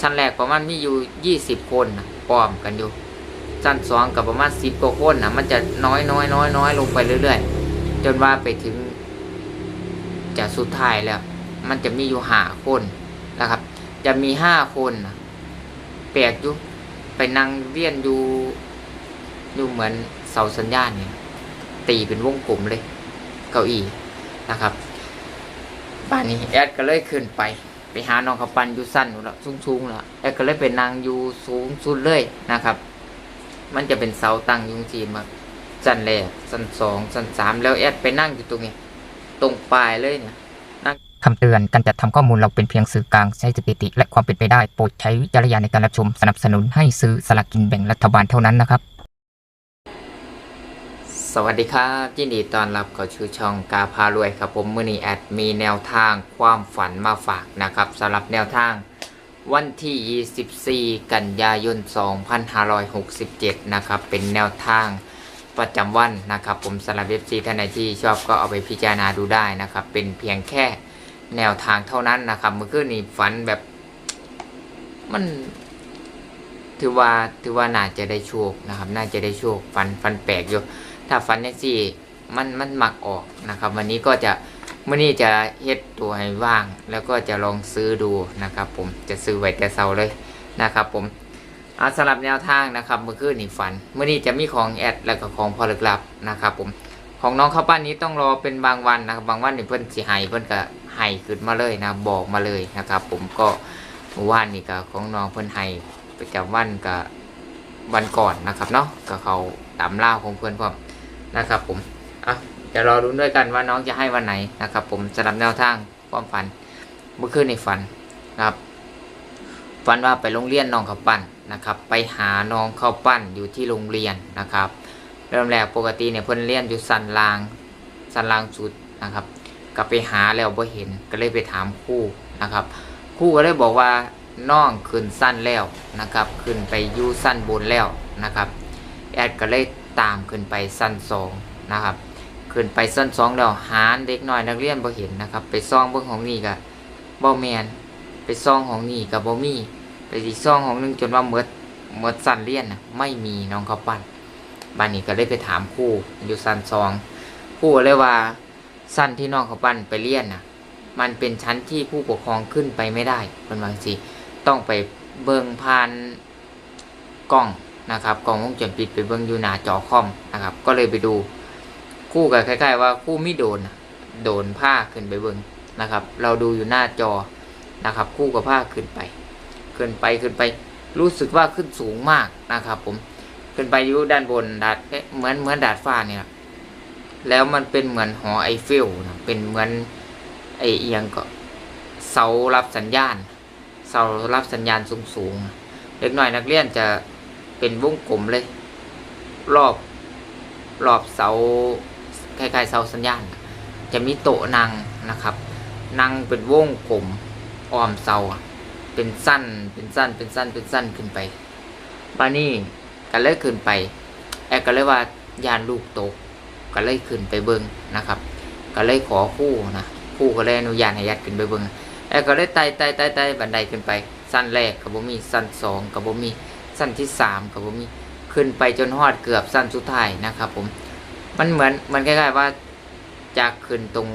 ชั้นแรกประมาณมีอยู่ยี่สิบคนนะพร้อมกันอยู่ ชั้นสองกับประมาณสิบกว่าคนนะมันจะน้อยน้อยน้อยน้อยลงไปเรื่อย ๆ จนว่าไปถึงจะสุดท้ายแล้ว มันจะมีอยู่ห้าคนนะครับ จะมีห้าคนนะแปลกอยู่ไปนั่งเวียนอยู่อยู่เหมือนเสาสัญญาณเนี่ยตีเป็นวงกลมเลย เก้าอี้นะครับบ้านนี้แอดก็เลยขึ้นไป ไปหาน้องเขาปันอยู่สั้นอยู่ล้วสูงๆแล้วแอดก็เลยไปนั่งอยู่สูงสุดเลยนะครับ มันจะเป็นเสาตั้งยุงจีนมาสั้นแรกสั้นสองสั้นสามแล้วแอดไปนั่งอยู่ตรงนี้ ตรงปลายเลยเนี่ยคำเตือนการจัดทำข้อมูลเราเป็นเพียงสื่อกลางใช้สถิติ และความเป็นไปได้ โปรดใช้วิจารณญาณในการรับชม สนับสนุนให้ซื้อสลากกินแบ่งรัฐบาลเท่านั้นนะครับ สวัสดีครับยินดีต้อนรับเข้าชูช่องกาพารวยครับผมมือนี้แอดมีแนวทางความฝันมาฝากนะครับสำหรับแนวทางวันที่ 24 กันยายน 2567 นะครับเป็นแนวทางประจำวันนะครับ ผมสำหรับเว็บซีท่านใดที่ชอบก็เอาไปพิจารณาดูได้นะครับ เป็นเพียงแค่แนวทางเท่านั้นนะครับเมื่อคืนนี้ฝันแบบมันถือว่าถือว่าน่าจะได้โชคนะครับ น่าจะได้โชคฟันฟันแปลกอยู่ ถ้าฟันยังสี่มันมันหมักออกนะครับ วันนี้ก็จะเมื่อนี้จะเฮ็ดตัวให้ว่าง แล้วก็จะลองซื้อดูนะครับ ผมจะซื้อไว้แต่เช้าเลยนะครับ ผมเอาสำหรับแนวทางนะครับเมื่อคืนนี่ฝันเมื่อนี้จะมีของแอดแล้วก็ของพอลึกลับนะครับ ผมของน้องข้าวปั้นนี้ต้องรอเป็นบางวันนะครับ บางวันนี่เพิ่อนสิให้เพิ่อนก็ให้ขึ้นมาเลยนะบอกมาเลยนะครับ ผมก็เมื่อวานนี่ก็ของน้องเพิ่อนให้ประจำวันก็วันก่อนนะครับเนาะก็เขาตามล่าของเพื่อนพร้อม นะครับผมอะเดี๋ยวรอรุ้นด้วยกันว่าน้องจะให้วันไหนนะครับ ผมสำหรับแนวทางความฝันเมื่อคืนในฝันนะครับฝันว่าไปโรงเรียนน้องเขาปั้นนะครับ ไปหาน้องเขาปั้นอยู่ที่โรงเรียนนะครับ เริ่มแรกปกติเนี่ยเพิ่นเรียนอยู่สันลางสันลางสุดนะครับ ก็ไปหาแล้วบ่เห็นก็เลยไปถามครู่นะครับครู่ก็เลยบอกว่าน้องขึ้นสั้นแล้วนะครับ ขึ้นไปยู่สั้นบนแล้วนะครับ แอดก็เลยตามขึ้นไปสั้นสองนะครับ ขึ้นไปสั้นสองแล้วหาเด็กน้อยนักเรียนบ่เห็นนะครับ ไปซ่องเบิ่งของนี่ก็บ่แมนไปซ่องของนี่ก็บ่มีไปอีกซ่องของหนึงจนว่าเมดเมดสั้นเรียนนะไม่มีน้องเขาปั้นบ้านนี้ก็เลยไปถามครูอยู่สั้นสองครูก็เลยว่าสั้นที่น้องเขาปั้นไปเรียนน่ะมันเป็นชั้นที่ผู้ปกครองขึ้นไปไม่ได้เป็นบางสิต้องไปเบิ่งผ่านกล้อง นะครับกล้องวงจรปิดไปเบิ่งอยู่หน้าจอคอมนะครับ ก็เลยไปดูคู่กับคล้าย ๆ ว่าคู่ไมิโดนโดนผ้าขึ้นไปเบิ่งนะครับ เราดูอยู่หน้าจอนะครับ คู่กับผ้าขึ้นไป ขึ้นไปขึ้นไป รู้สึกว่าขึ้นสูงมากนะครับ ผมขึ้นไปอยู่ด้านบนดาดเอ๊ะเหมือนเหมือนดาดฟ้าเนี่ยแล้วมันเป็นเหมือนหอไอเฟลนะเป็นเหมือนไอเอียงก็เสารับสัญญาณ เสารับสัญญาณสูงๆเล็กน้อยนักเรียนจะ เป็นวงกลมเลย รอบรอบเสาคล้ายๆเสาสัญญาณ จะมีโต๊ะนั่งนะครับนั่งเป็นวงกลมอ้อมเสาเป็นสั้นเป็นสั้นเป็นสั้นเป็นสั้นขึ้นไปบานี่ก็เลยขึ้นไปแอกก็เลยว่ายานลูกโตกก็เลยขึ้นไปเบิงนะครับ ก็เลยขอคู่นะคู่ก็เลยอนุญาตให้ยัดขึ้นไปเบิงแอกก็เลยไต่ไต่ไต่ไต่บันไดขึ้นไป สั้นแรกกับบ่มีสั้นสองกับบ่มี สั้นที่สามครับผมมีขึ้นไปจนฮอดเกือบสั้นสุดท้ายนะครับผมมันเหมือนมันคล้ายๆว่าจากขึ้นตรง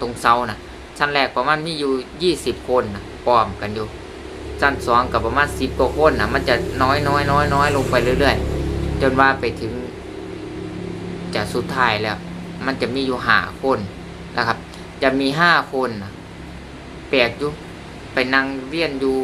ตรงเสานะชั้นแรกประมาณมีอยู่ยี่สิบคนนะพร้อมกันอยู่ชั้นสองกับประมาณสิบกว่าคนนะมันจะน้อยน้อยน้อยน้อยลงไปเรื่อย ๆ จนว่าไปถึงจะสุดท้ายแล้ว มันจะมีอยู่ห้าคนนะครับ จะมีห้าคนนะแปลกอยู่ไปนั่งเวียนอยู่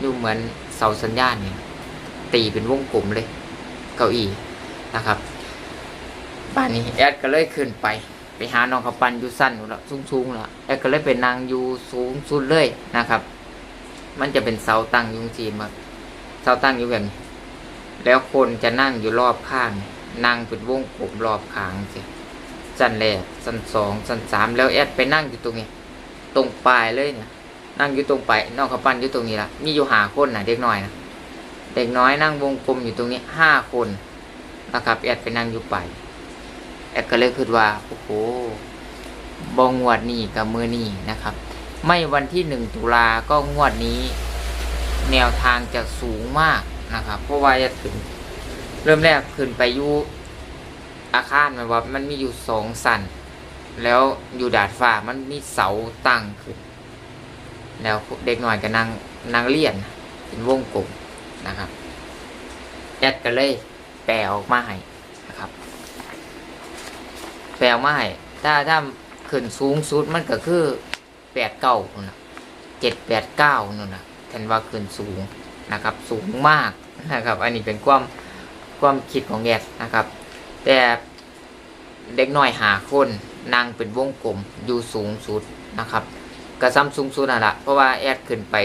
อยู่เหมือน เสาสัญญาณเนี่ยตีเป็นวงกลมเลย เก้าอี้นะครับบ้านนี้แอดก็เลยขึ้นไป ไปหาน้องขปันอยู่สั้นแล้วสูงๆแล้วแอดก็เลยไปนั่งอยู่สูงสุดเลยนะครับ มันจะเป็นเสาตั้งยุงจีนมาเสาตั้งอยู่แบบนี้แล้วคนจะนั่งอยู่รอบข้าง นั่งเป็นวงกลมรอบข้างสิสั้นแรกสั้นสองสั้นสามแล้วแอดไปนั่งอยู่ตรงนี้ตรงปลายเลยเนี่ย นั่งอยู่ตรงไปน้องเขาปั้นอยู่ตรงนี้ละมีอยู่หาคนนะเด็กน้อยนะเด็กน้อยนั่งวงกลมอยู่ตรงนี้ห้าคนนะครับแอดไปนั่งอยู่ไปแอดก็เลยคิดว่าโอ้โหบองวดนี่กับมือนี่นะครับ ไม่วันที่หนึ่งตุลาก็งวดนี้ แนวทางจะสูงมากนะครับ เพราะว่าจะถึงเริ่มแรกขึ้นไปอยู่อาคารมันว่ามันมีอยู่สองสัน แล้วอยู่ดาดฟ้ามันมีเสาตั้งขึ้น แล้วเด็กหน่อยก็นั่งนั่งเลียนเป็นวงกลมนะครับแอดก็เลยแปลออกมาให้นะครับ แปลออกมาให้ถ้าถ้าขึ้นสูงสุดมันก็คือแปดเก้านู่นะเจ็ดแปดเก้านู่นนะแทนว่าขึ้นสูงนะครับ สูงมากนะครับ อันนี้เป็นความความคิดของแอดนะครับ แต่เด็กน้อยหาคนนั่งเป็นวงกลมอยู่สูงสุดนะครับ กระซ้ำสูงสุดน่ะละเพราะว่าแอดขึ้นไป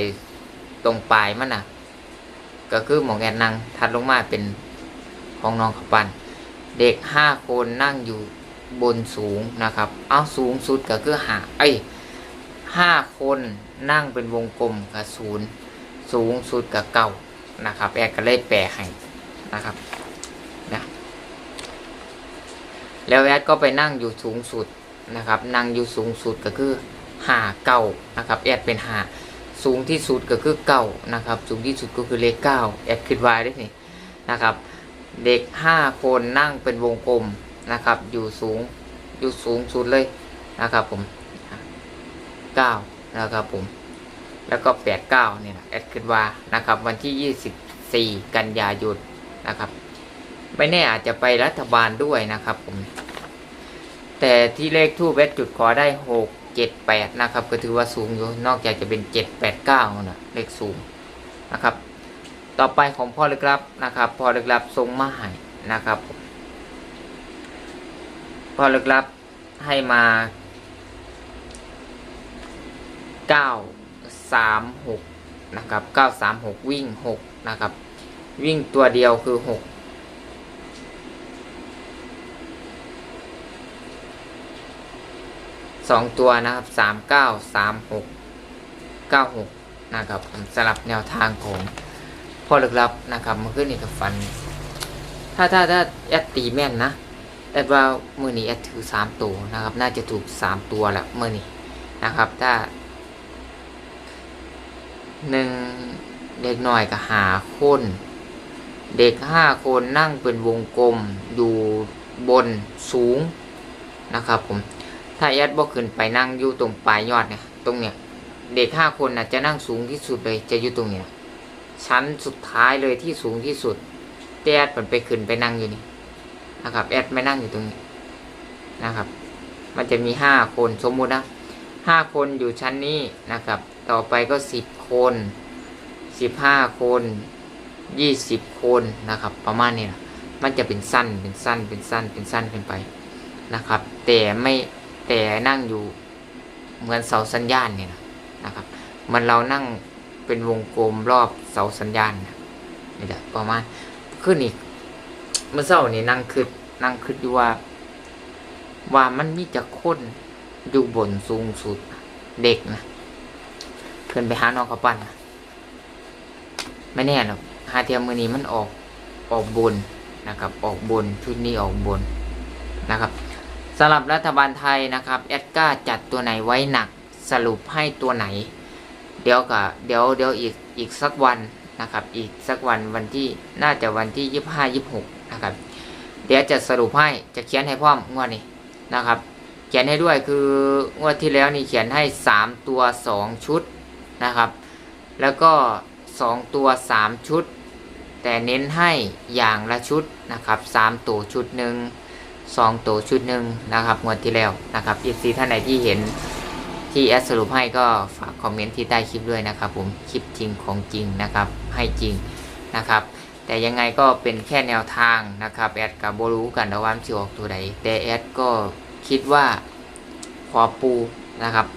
ตรงปลายมันน่ะก็คือหมองแอดนั่งถัดลงมาเป็นของน้องขับปัน เด็กห้าคนนั่งอยู่บนสูงนะครับ เอาสูงสุดก็คือหาเอ้ห้าคนนั่งเป็นวงกลมกับศูนย์สูงสุดกับเก้านะครับ แอดก็เลยแปลให้นะครับนะแล้วแอดก็ไปนั่งอยู่สูงสุดนะครับ นั่งอยู่สูงสุดก็คือ หาเก้านะครับแอดเป็นหาสูงที่สุดก็คือเก้านะครับ สูงที่สุดก็คือเลขเก้าแอดคิดไว้ได้นี่นะครับ เด็กห้าคนนั่งเป็นวงกลมนะครับ อยู่สูงอยู่สูงสุดเลยนะครับผมเก้านะครับผมแล้วก็แปดเก้าเนี่ยแอดคิดว่านะครับ วันที่ยี่สิบสี่กันยายนนะครับไม่แน่อาจจะไปรัฐบาลด้วยนะครับผมแต่ที่เลขทูบเวทจุดขอได้หก เจ็ดแปดนะครับ ก็ถือว่าสูงอยู่ นอกจากจะเป็นเจ็ดแปดเก้านะเลขสูงนะครับ ต่อไปของพ่อเลึกลับนะครับพ่อเลึกลับทรงมาให้นะครับพ่อเลึกลับให้มาเก้าสามหกนะครับเก้าสามหกวิ่งหกนะครับ วิ่งตัวเดียวคือหก สองตัวนะครับสามเก้าสามหกเก้าหกนะครับสลับแนวทางของพ่อลึกลับนะครับมื่อคืนนี้กับฟัน ถ้าถ้าถ้าแอดตีแม่นนะแอดว่ามือนี้แอดถือสามตัวนะครับ น่าจะถูกสามตัวแหละมือนี้นะครับ ถ้าหนึ่งเด็กหน่อยก็หาคนเด็กห้าคนนั่งเป็นวงกลมอยู่บนสูงนะครับผม ถ้าแอดบอขึ้นไปนั่งอยู่ตรงปลายยอดเนี่ย ตรงเนี้ยเด็กห้าคนน่ะจะนั่งสูงที่สุดเลย จะอยู่ตรงเนี้ยชั้นสุดท้ายเลยที่สูงที่สุด แต่แอดมันไปขึ้นไปนั่งอยู่นี่นะครับ แอดไม่นั่งอยู่ตรงนี้นะครับ มันจะมีห้าคนสมมุตินะห้าคนอยู่ชั้นนี้นะครับ ต่อไปก็สิบคนสิบห้าคนยี่สิบคนนะครับ ประมาณนี้นะมันจะเป็นสั้นเป็นสั้นเป็นสั้นเป็นสั้นขึ้นไปนะครับ แต่ไม่ แต่นั่งอยู่เหมือนเสาสัญญาณเนี่ยนะนะครับ มันเรานั่งเป็นวงกลมรอบเสาสัญญาณนะนี่แหละประมาณขึ้นอีกเมื่อเช้านี่นั่งคิดนั่งคิดอยู่ว่า ว่ามันมีจะค้นอยู่บนสูงสุดเด็กนะเพื่อนไปหาน้องเขาปั้นนะไม่แน่หรอกหาเทียมมือนี้มันออกออกบนนะครับ ออกบนชุดนี้ออกบนนะครับ สำหรับรัฐบาลไทยนะครับแอดก้าจัดตัวไหนไว้หนักสรุปให้ตัวไหน เดี๋ยวกับเดี๋ยวเดี๋ยวอีกอีกสักวันนะครับ อีกสักวันวันที่น่าจะวันที่ยี่ห้ายี่หกนะครับ เดี๋ยวจะสรุปให้จะเขียนให้พร้อมงวดนี้นะครับ เขียนให้ด้วยคืองวดที่แล้วนี่เขียนให้สามตัวสองชุดนะครับ แล้วก็สองตัวสามชุด แต่เน้นให้อย่างละชุดนะครับสามตัวชุดหนึ่ง สองตัวชุดหนึ่งนะครับงวดที่แล้วนะครับอีซีท่านไหนที่เห็นที่แอดสรุปให้ก็ฝากคอมเมนต์ที่ใต้คลิปด้วยนะครับผมคลิปจริงของจริงนะครับให้จริงนะครับแต่ยังไงก็เป็นแค่แนวทางนะครับแอดกับโบรู้กันนะว่ามันจะออกตัวใดแต่แอดก็คิดว่าพอปูนะครับ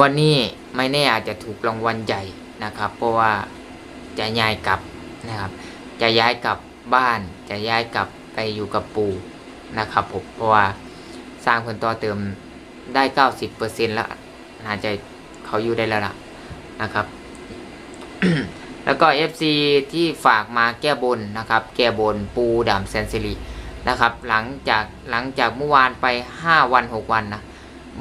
วันนี้ไม่แน่อาจจะถูกรางวัลใหญ่นะครับ เพราะว่าจะย้ายกลับนะครับ จะย้ายกลับบ้านจะย้ายกลับ ไปอยู่กับปู่นะครับผมเพราะว่าสร้างคนต่อเติมได้เก้าสิบเปอร์เซ็นต์แล้วน่าจะเขาอยู่ได้แล้วล่ะนะครับ แล้วก็ FC ที่ฝากมาแก้บนนะครับ แก้บนปูดำแซนซิลีนะครับหลังจากหลังจากเมื่อวานไป 5 วัน 6 วันนะ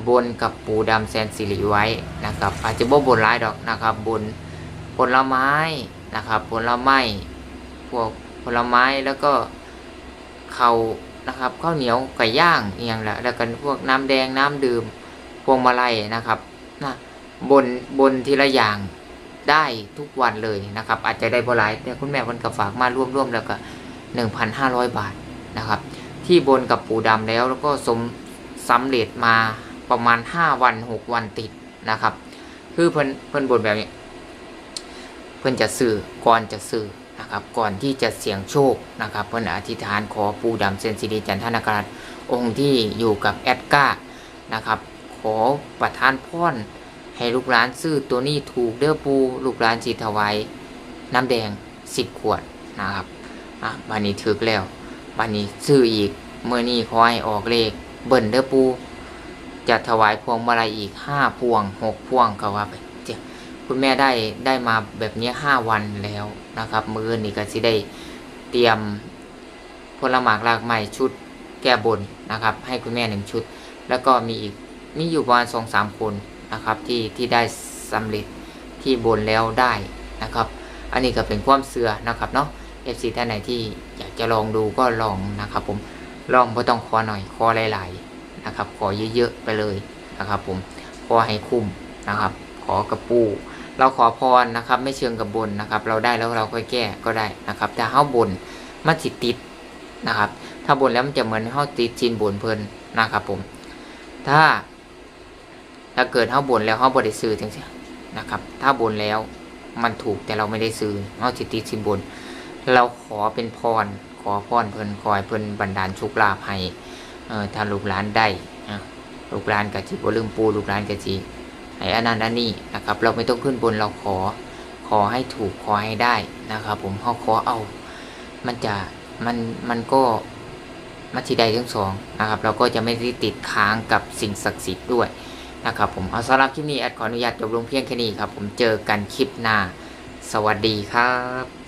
บนกับปูดำแซนสิริไว้นะครับ อาจจะบ่บนร้ายดอกนะครับบนผลไม้นะครับผลไม้พวกผลไม้แล้วก็ เขานะครับข้าวเหนียวไก่ย่างอย่างละแล้วกันพวกน้ำแดงน้ำดื่มพวงมาลัยนะครับนะบนบนทีละอย่างได้ทุกวันเลยนะครับ อาจจะได้บ่หลายแต่คุณแม่คนกับฝากมาร่วมๆแล้วก็1,500 บาทนะครับ ที่บนกับปูดำแล้วแล้วก็สมสำเร็จมาประมาณ 5 วัน 6 วันติดนะครับ คือเพิ่นเพิ่นบนแบบนี้ เพิ่นจะสื่อก่อนจะสื่อ นะครับก่อนที่จะเสี่ยงโชคนะครับเพิ่นอธิษฐานขอปูดำเซนซิริจันทนาการองค์ที่อยู่กับแอดก้านะครับขอประทานพรให้ลูกหลานซื้อตัวนี้ถูกเด้อปูลูกหลานสิถวายน้ำแดงสิบขวดนะครับอะบันนี้ถึกแล้วบันนี้ซื้ออีกเมื่อนี้ขอให้ออกเลขเบิ่นเด้อปูจะถวายพวงมาลัยอีกห้าพวงหกพวงก็ว่าไป คุณแม่ได้ได้มาแบบนี้ห้าวันแล้วนะครับ มือนี่ก็สิได้เตรียมผลหมากรากไม้ชุดแก้บนนะครับ ให้คุณแม่หนึ่งชุด แล้วก็มีอีกมีอยู่ประมาณสองสามคนนะครับ ที่ที่ได้สำเร็จที่บนแล้วได้นะครับ อันนี้ก็เป็นความเสือนะครับเนาะ FC ท่านไหนที่อยากจะลองดูก็ลองนะครับ ผมลองไม่ต้องขอหน่อยขอหลาย ๆนะครับ ขอเยอะๆไปเลยนะครับ ผมขอให้คุ้มนะครับ ขอกระปู เราขอพรนะครับ ไม่เชิงกับบนนะครับ เราได้แล้วเราค่อยแก้ก็ได้นะครับถ้าเฮาบนมันสิติดนะครับ ถ้าบนแล้วมันจะเหมือนเฮาติดจินบนเพลินนะครับผม ถ้า ถ้าเกิดเฮาบนแล้วเฮาบ่ได้ซื้อจังซี่นะครับ ถ้าบนแล้วมันถูกแต่เราไม่ได้ซื้อเฮาสิติดสินบน เราขอเป็นพร ขอพรเพลินขอให้เพลินบันดาลโชคลาภให้เอ่อถ้าลูกหลานได้อะลูกหลานก็สิบ่ลืมปูลูกหลานก็สิ ไอ้อันนั้นอันนี้นะครับ เราไม่ต้องขึ้นบนเราขอ ขอให้ถูกขอให้ได้นะครับ ผมเขาขอเอา มันจะมันมันก็มันสิได้ทั้งสองนะครับ เราก็จะไม่ได้ติดค้างกับสิ่งศักดิ์สิทธิ์ด้วยนะครับผมเอาสำหรับคลิปนี้แอดขออนุญาตจบลงเพียงแค่นี้ครับ ผมเจอกันคลิปหน้า สวัสดีครับ